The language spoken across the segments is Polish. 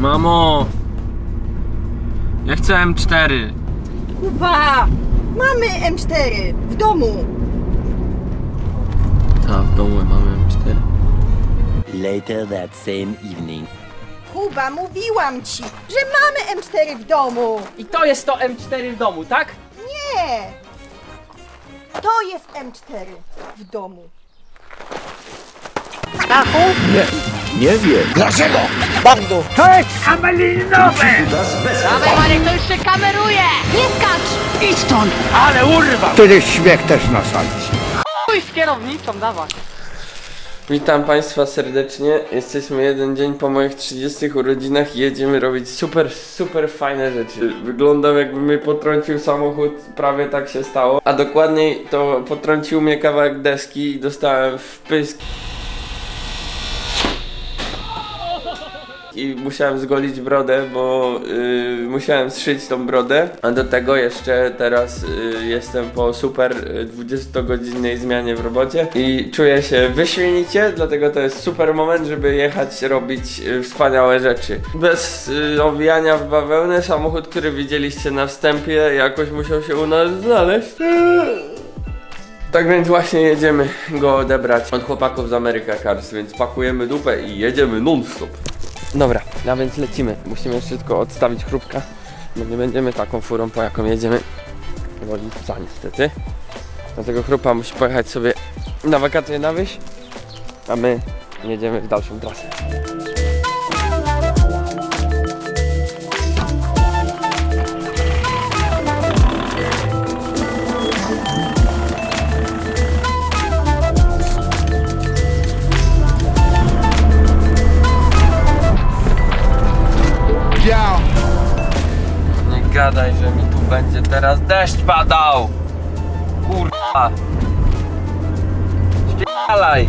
Mamo! Ja chcę M4. Kuba! Mamy M4 w domu. A, w domu mamy M4. Later that same evening. Kuba, mówiłam ci, że mamy M4 w domu. I to jest to M4 w domu, tak? Nie! To jest M4 w domu. Dawaj Marek, to już się kameruje! Nie skacz! Wtedy śmiech też na sali. Chuj z kierownicą, dawaj. Witam Państwa serdecznie. Jesteśmy jeden dzień po moich 30 urodzinach i jedziemy robić super, super fajne rzeczy. Wyglądał jakby mnie potrącił samochód, prawie tak się stało. A dokładniej to potrącił mnie kawałek deski i dostałem w I musiałem zgolić brodę, bo y, musiałem zszyć tą brodę. A do tego jeszcze teraz y, jestem po super y, 20-godzinnej zmianie w robocie i czuję się wyśmienicie, dlatego to jest super moment, żeby jechać robić y, wspaniałe rzeczy. Bez y, owijania w bawełnę, samochód, który widzieliście na wstępie, jakoś musiał się u nas znaleźć. Tak więc właśnie jedziemy go odebrać od chłopaków z America Cars, więc pakujemy dupę i jedziemy non-stop. Dobra, a więc lecimy. Musimy jeszcze tylko odstawić chrupka, bo nie będziemy taką furą, po jaką jedziemy. Bo lipca niestety. Dlatego chrupa musi pojechać sobie na wakacje na wieś, a my jedziemy w dalszą trasę. Gadaj, że mi tu będzie teraz deszcz padał! Kurwa! Śpiewalaj!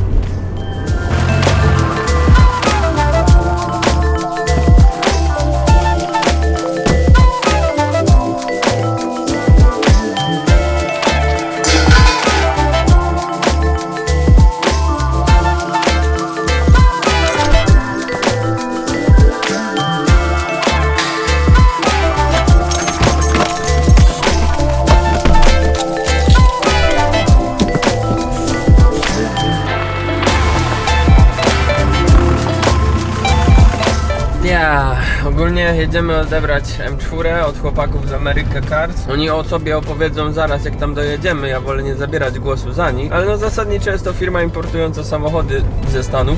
Ja, ogólnie jedziemy odebrać M4 od chłopaków z America Cars. Oni o sobie opowiedzą zaraz jak tam dojedziemy, ja wolę nie zabierać głosu za nich. Ale no zasadniczo jest to firma importująca samochody ze Stanów.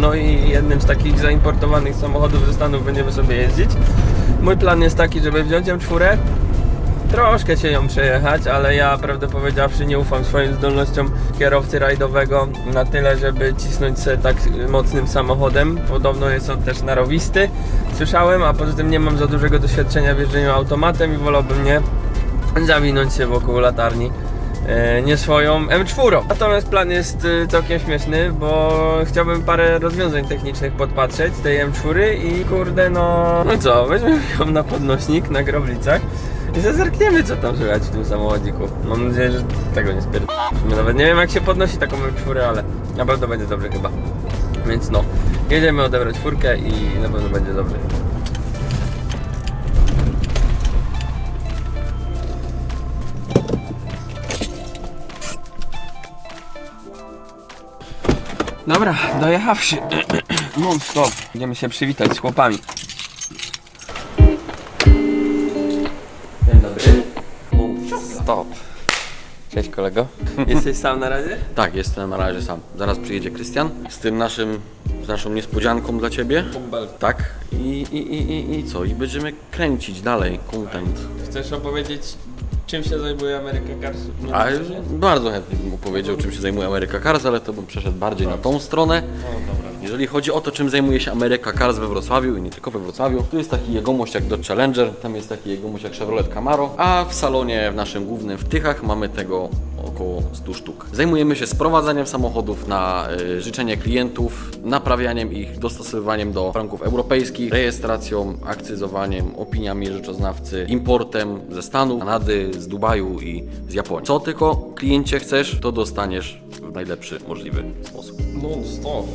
No i jednym z takich zaimportowanych samochodów ze Stanów będziemy sobie jeździć. Mój plan jest taki, żeby wziąć M4, troszkę się ją przejechać, ale ja prawdę powiedziawszy nie ufam swoim zdolnościom kierowcy rajdowego na tyle, żeby cisnąć się tak mocnym samochodem. Podobno jest on też narowisty, słyszałem, a poza tym nie mam za dużego doświadczenia w jeżdżeniu automatem i wolałbym nie zawinąć się wokół latarni. E, Nie swoją M4. Natomiast plan jest e, całkiem śmieszny, bo chciałbym parę rozwiązań technicznych podpatrzeć z tej M4 i kurde no... No co, weźmiemy ją na podnośnik, na groblicach i zerkniemy co tam słychać w tym samochodziku. Mam nadzieję, że tego nie spierdolimy. Nawet nie wiem jak się podnosi taką M4, ale na pewno będzie dobrze chyba. Więc no, jedziemy odebrać furkę i na pewno będzie dobrze. Dobra, dojechawszy. Non stop. Idziemy się przywitać z chłopami. Dzień dobry. Stop. Cześć kolego. Jesteś sam na razie? Tak, jestem na razie sam. Zaraz przyjedzie Krystian z tym naszym, z naszą niespodzianką dla ciebie. Kumbel. Tak. I, i, i, i, i co? I będziemy kręcić dalej content. Chcesz opowiedzieć czym się zajmuje Ameryka Cars? A międzyczasie? bardzo chętnie bym opowiedział, czym się zajmuje Ameryka Cars, ale to bym przeszedł bardziej na tą stronę. Jeżeli chodzi o to, czym zajmuje się Ameryka Cars we Wrocławiu i nie tylko we Wrocławiu, tu jest taki jegomość jak Dodge Challenger, tam jest taki jegomość jak Chevrolet Camaro, a w salonie w naszym głównym w Tychach mamy tego około 100 sztuk. Zajmujemy się sprowadzaniem samochodów na y, życzenie klientów, naprawianiem ich, dostosowywaniem do warunków europejskich, rejestracją, akcyzowaniem, opiniami rzeczoznawcy, importem ze Stanów, Kanady, z Dubaju i z Japonii. Co tylko kliencie chcesz, to dostaniesz w najlepszy możliwy sposób. Non stop.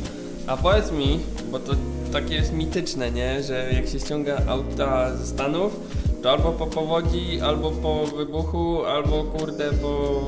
A powiedz mi, bo to takie jest mityczne, nie? Że jak się ściąga auta ze Stanów, to albo po powodzi, albo po wybuchu, albo kurde po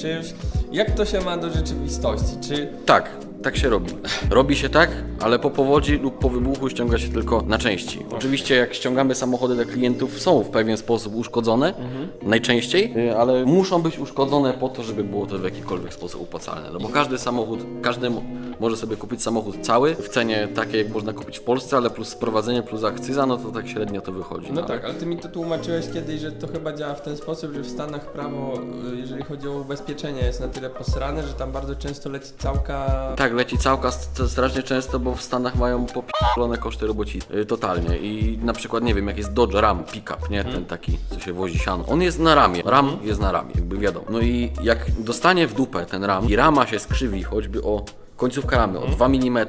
czymś. Jak to się ma do rzeczywistości? Czy Tak, tak się robi. Robi się tak, ale po powodzi lub po wybuchu ściąga się tylko na części. Oczywiście jak ściągamy samochody dla klientów są w pewien sposób uszkodzone, najczęściej, y, ale muszą być uszkodzone po to, żeby było to w jakikolwiek sposób opłacalne. No bo każdy samochód, każdy mo- może sobie kupić samochód cały w cenie takiej jak można kupić w Polsce, ale plus sprowadzenie, plus akcyza, no to tak średnio to wychodzi. No ale- tak, ale ty mi to tłumaczyłeś kiedyś, że to chyba działa w ten sposób, że w Stanach prawo, y, jeżeli chodzi o ubezpieczenie, jest na tyle posrane, że tam bardzo często leci całka. Tak, leci całka st- strasznie często, bo w Stanach mają popierdolone koszty roboci y, totalnie. I na przykład, nie wiem, jak jest Dodge Ram pickup, nie, ten taki, co się wozi siano, on jest na ramie, ram jest na ramie, jakby wiadomo. No i jak dostanie w dupę ten ram i rama się skrzywi choćby o końcówka ramy o 2 mm,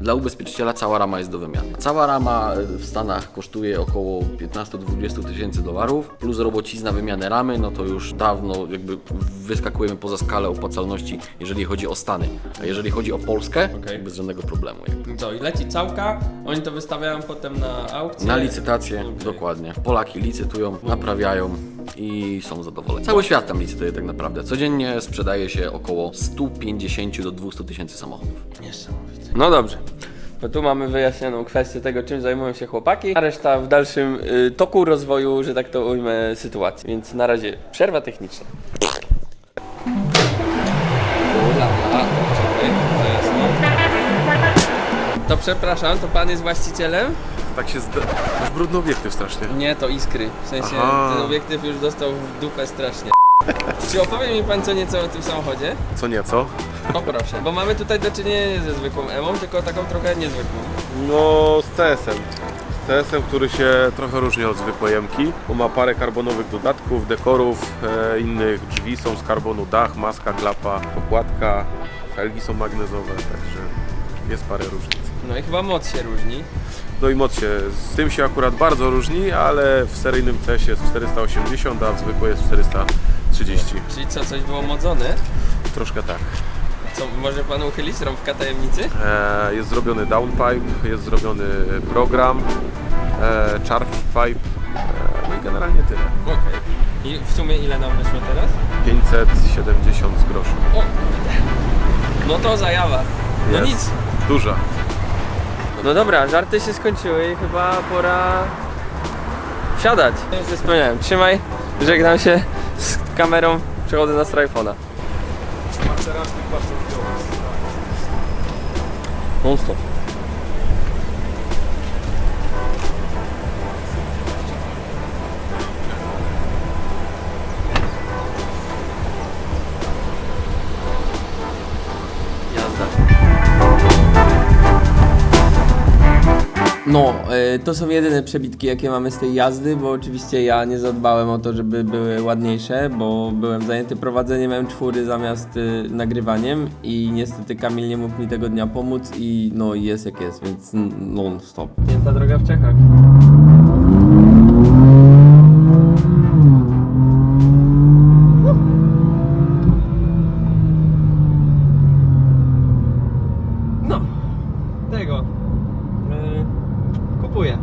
dla ubezpieczyciela cała rama jest do wymiany. Cała rama y, w Stanach kosztuje około 15-20 tysięcy dolarów, plus robocizna wymiany ramy, no to już dawno jakby wyskakujemy poza skalę opłacalności, jeżeli chodzi o Stany. A jeżeli chodzi o Polskę, Okej. bez żadnego problemu. Jakby. Co, i leci całka, oni to wystawiają potem na aukcję. Na licytację, Okej. dokładnie. Polaki licytują, naprawiają i są zadowoleni. Cały świat tam licytuje tak naprawdę. Codziennie sprzedaje się około 150 do 200 tysięcy samochodów. Niesamowite. No dobrze. To tu mamy wyjaśnioną kwestię tego, czym zajmują się chłopaki, a reszta w dalszym y, toku rozwoju, że tak to ujmę, sytuacji. Więc na razie przerwa techniczna. To przepraszam, to pan jest właścicielem? Tak się zda... Masz brudny obiektyw strasznie. Nie, to iskry. W sensie Aha. ten obiektyw już dostał w dupę strasznie. Czy opowie mi pan co nieco o tym samochodzie? Co nieco? Poproszę, bo mamy tutaj do czynienia nie ze zwykłą emą, tylko taką trochę niezwykłą. No z CS-em. Z CS-em, który się trochę różni od zwykłej Mki, bo ma parę karbonowych dodatków, dekorów, e, innych drzwi są z karbonu, dach, maska, klapa, okładka, felgi są magnezowe, także jest parę różnic. No i chyba moc się różni. No i moc się, z tym się akurat bardzo różni, ale w seryjnym CS jest 480, a w zwykłej jest 430. Czyli co, coś było modzone? Troszkę tak. Co, może pan uchylić rąbka tajemnicy? E, jest zrobiony downpipe, jest zrobiony program, e, charge pipe, e, no i generalnie tyle. Okej. I w sumie ile nam wyszło teraz? 570 z groszy. O! No to zajawa. No Jest. nic. Duża. No dobra, żarty się skończyły i chyba pora wsiadać. Już spełniałem. Trzymaj, żegnam się z kamerą, przechodzę na strajfona. Non stop. To są jedyne przebitki, jakie mamy z tej jazdy, bo oczywiście ja nie zadbałem o to, żeby były ładniejsze, bo byłem zajęty prowadzeniem M4 zamiast y, nagrywaniem i niestety Kamil nie mógł mi tego dnia pomóc i no jest jak jest, więc n- non stop. Pięta droga w Czechach. No, tego. Yy, kupuję.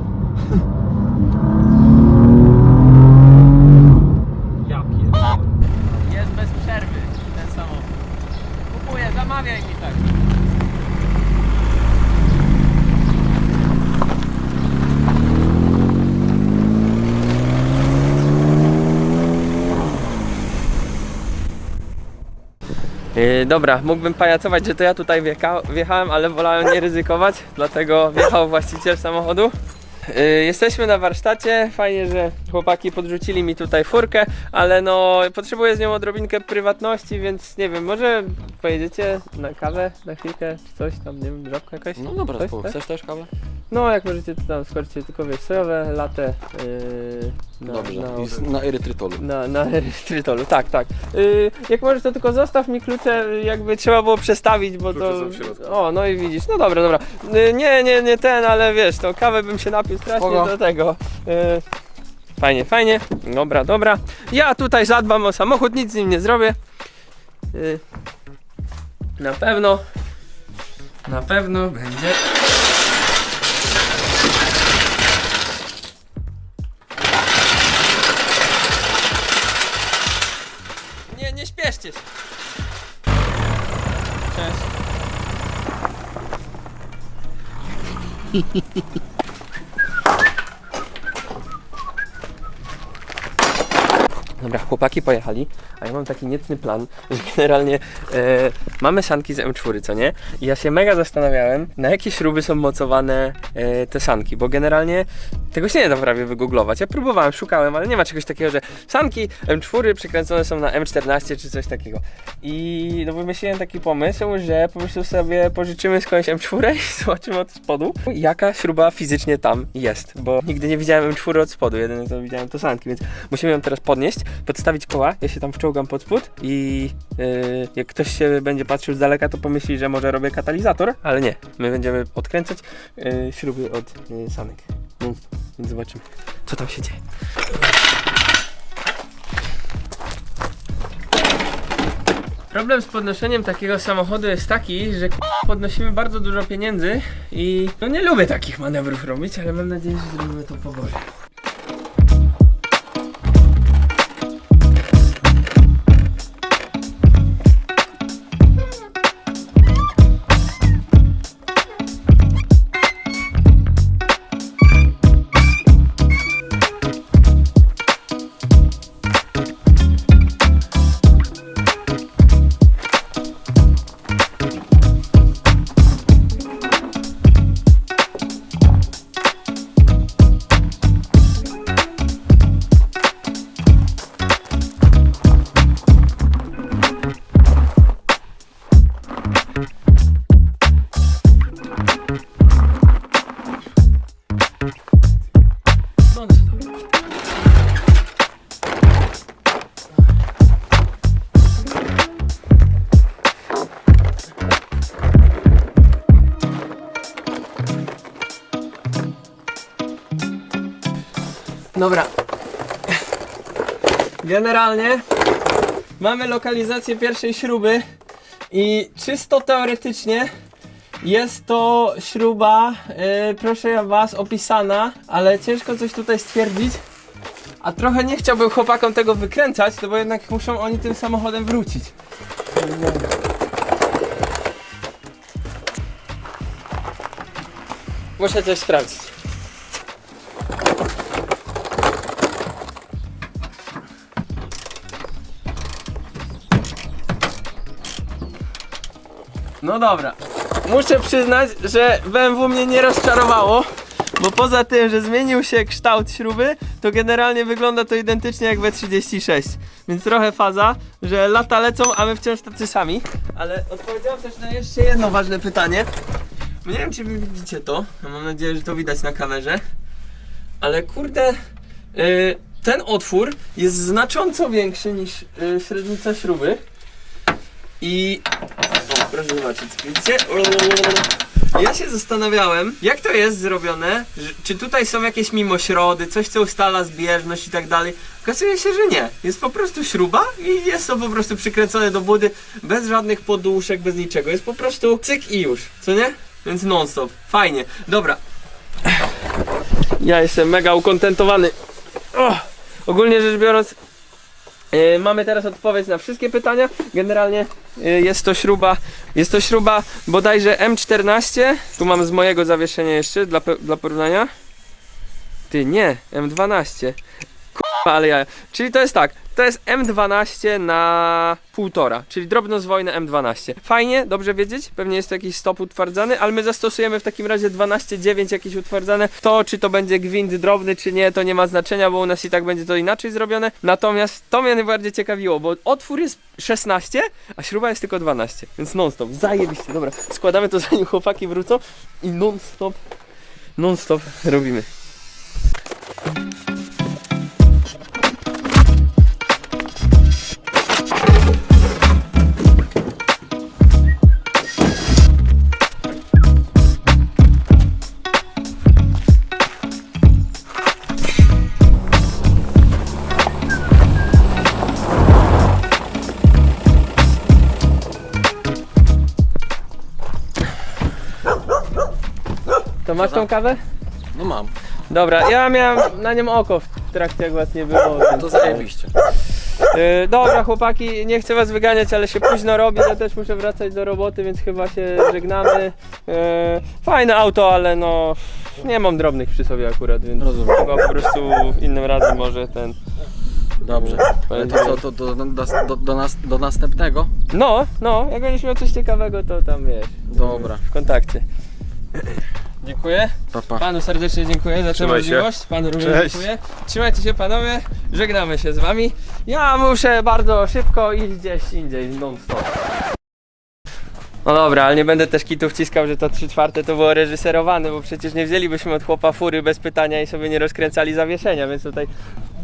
ja pierdolę. Jest bez przerwy ten samochód. Kupuję, zamawiaj mi tak. Yy, dobra, mógłbym pajacować, że to ja tutaj wjecha wjechałem, ale wolałem nie ryzykować, dlatego wjechał właściciel samochodu. Yy, jesteśmy na warsztacie, fajnie, że chłopaki podrzucili mi tutaj furkę, ale no potrzebuję z nią odrobinkę prywatności, więc nie wiem, może pojedziecie na kawę na chwilkę, czy coś tam, nie wiem, drzewka jakaś? No dobra, Coś, spoko. tak? Chcesz też kawę? No jak możecie to tam skoczycie tylko wiesz, sojowe, latte, yy, na, Dobrze. na, z- Na erytrytolu. na, na erytrytolu, tak, tak. Yy, jak możesz, to tylko zostaw mi klucze, jakby trzeba było przestawić, bo Klucze to... są w środku. O, no i widzisz, no dobra, dobra. Yy, nie, nie, nie ten, ale wiesz, to kawę bym się napił strasznie Spoko. do tego. Yy, fajnie, fajnie, dobra, dobra. Ja tutaj zadbam o samochód, nic z nim nie zrobię. Yy, na pewno. Na pewno będzie. hehehehe chłopaki pojechali, a ja mam taki niecny plan, że generalnie e, mamy sanki z M4, co nie? I ja się mega zastanawiałem, na jakie śruby są mocowane e, te sanki, bo generalnie tego się nie da prawie wygooglować. Ja próbowałem, szukałem, ale nie ma czegoś takiego, że sanki M4 przykręcone są na M14 czy coś takiego. I no wymyśliłem taki pomysł, że po prostu sobie pożyczymy skądś M4 i zobaczymy od spodu, jaka śruba fizycznie tam jest, bo nigdy nie widziałem M4 od spodu, jedyne co widziałem to sanki, więc musimy ją teraz podnieść, podstawić koła, ja się tam wczołgam pod spód i yy, jak ktoś się będzie patrzył z daleka, to pomyśli, że może robię katalizator, ale nie, my będziemy odkręcać yy, śruby od yy, sanek. No, więc zobaczymy, co tam się dzieje. Problem z podnoszeniem takiego samochodu jest taki, że podnosimy bardzo dużo pieniędzy i no nie lubię takich manewrów robić, ale mam nadzieję, że zrobimy to powoli. Dobra. Generalnie mamy lokalizację pierwszej śruby i czysto teoretycznie jest to śruba, yy, proszę was, opisana, ale ciężko coś tutaj stwierdzić. A trochę nie chciałbym chłopakom tego wykręcać, no bo jednak muszą oni tym samochodem wrócić. Muszę coś sprawdzić. No dobra. Muszę przyznać, że BMW mnie nie rozczarowało, bo poza tym, że zmienił się kształt śruby, to generalnie wygląda to identycznie jak W36. Więc trochę faza, że lata lecą, a my wciąż tacy sami. Ale odpowiedziałem też na jeszcze jedno ważne pytanie. Nie wiem, czy wy widzicie to. No, mam nadzieję, że to widać na kamerze. Ale kurde, yy, ten otwór jest znacząco większy niż yy, średnica śruby. I proszę zobaczyć, widzicie? Ja się zastanawiałem, jak to jest zrobione, że, czy tutaj są jakieś mimośrody, coś co ustala zbieżność i tak dalej. Okazuje się, że nie. Jest po prostu śruba i jest to po prostu przykręcone do budy, bez żadnych poduszek, bez niczego. Jest po prostu cyk i już, co nie? Więc non stop. Fajnie. Dobra. Ja jestem mega ukontentowany. O, ogólnie rzecz biorąc, E, Mamy teraz odpowiedź na wszystkie pytania. Generalnie jest to śruba, jest to śruba bodajże M14. Tu mam z mojego zawieszenia jeszcze dla, dla porównania. Ty nie, M12. Kurwa, ale ja. Czyli to jest tak, to jest M12 na półtora, czyli drobnozwojne M12. Fajnie, dobrze wiedzieć, pewnie jest to jakiś stop utwardzany, ale my zastosujemy w takim razie 12,9 jakieś utwardzane. To, czy to będzie gwint drobny, czy nie, to nie ma znaczenia, bo u nas i tak będzie to inaczej zrobione. Natomiast to mnie najbardziej ciekawiło, bo otwór jest 16, a śruba jest tylko 12, więc non stop, zajebiście, dobra. Składamy to zanim chłopaki wrócą i non stop, non stop robimy. Masz tą kawę? No mam. Dobra, ja miałem na nią oko w trakcie jak was nie było. więc- To zajebiście. Yy, dobra chłopaki, nie chcę was wyganiać, ale się późno robi, ja też muszę wracać do roboty, więc chyba się żegnamy. Yy, fajne auto, ale no nie mam drobnych przy sobie akurat, więc Rozumiem. chyba po prostu innym razem może ten... Dobrze. Ale to co, to do, do, do, do, nas, do następnego? No, no, jak będziesz miał coś ciekawego, to tam wiesz, Dobra. w kontakcie. Dziękuję. Pa, pa. Panu serdecznie dziękuję za tę Trzymaj się. możliwość. Panu również Cześć. dziękuję. Trzymajcie się panowie, żegnamy się z wami. Ja muszę bardzo szybko iść gdzieś indziej, non stop. No dobra, ale nie będę też kitów wciskał, że to 3 czwarte to było reżyserowane, bo przecież nie wzięlibyśmy od chłopa fury bez pytania i sobie nie rozkręcali zawieszenia, więc tutaj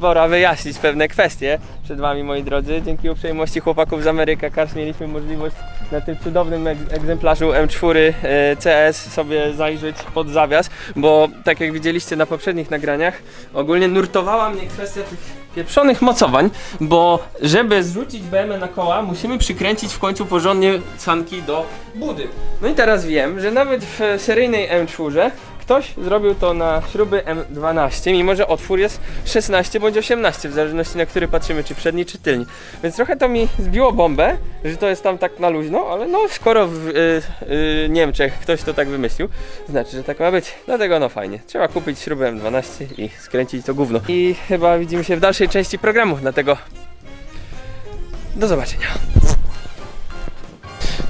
pora wyjaśnić pewne kwestie przed wami moi drodzy. Dzięki uprzejmości chłopaków z Ameryka Cars mieliśmy możliwość na tym cudownym egzemplarzu M4 e, CS sobie zajrzeć pod zawias, bo tak jak widzieliście na poprzednich nagraniach, ogólnie nurtowała mnie kwestia tych pieprzonych mocowań, bo żeby zrzucić BMW na koła, musimy przykręcić w końcu porządnie sanki do budy. No i teraz wiem, że nawet w seryjnej M4 ktoś zrobił to na śruby M12, mimo że otwór jest 16 bądź 18, w zależności na który patrzymy, czy przedni, czy tylni. Więc trochę to mi zbiło bombę, że to jest tam tak na luźno, ale no skoro w y, y, Niemczech ktoś to tak wymyślił, znaczy, że tak ma być. Dlatego no fajnie. Trzeba kupić śrubę M12 i skręcić to gówno. I chyba widzimy się w dalszej części programu, dlatego do zobaczenia.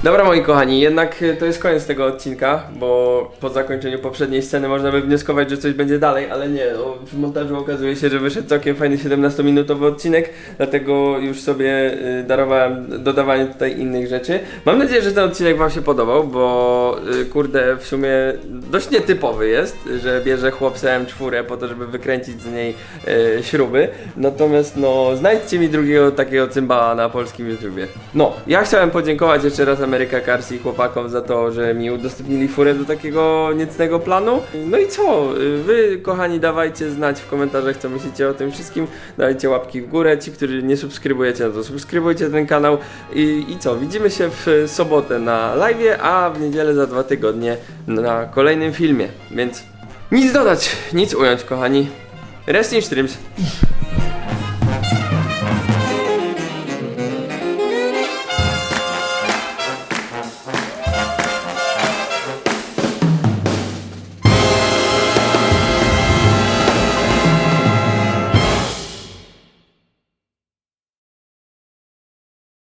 Dobra moi kochani, jednak y, to jest koniec tego odcinka, bo po zakończeniu poprzedniej sceny można by wnioskować, że coś będzie dalej, ale nie, no, w montażu okazuje się, że wyszedł całkiem fajny 17-minutowy odcinek, dlatego już sobie y, darowałem dodawanie tutaj innych rzeczy. Mam nadzieję, że ten odcinek wam się podobał, bo y, kurde w sumie dość nietypowy jest, że bierze chłopca M4 po to, żeby wykręcić z niej śruby, natomiast no znajdźcie mi drugiego takiego cymbała na polskim YouTubie. No, ja chciałem podziękować jeszcze raz Ameryka Cars i chłopakom za to, że mi udostępnili furę do takiego niecnego planu. No i co? Wy, kochani, dawajcie znać w komentarzach, co myślicie o tym wszystkim. Dajcie łapki w górę. Ci, którzy nie subskrybujecie, no to subskrybujcie ten kanał. I, I co? Widzimy się w sobotę na live, a w niedzielę za dwa tygodnie na kolejnym filmie. Więc nic dodać, nic ująć, kochani. Rest in streams.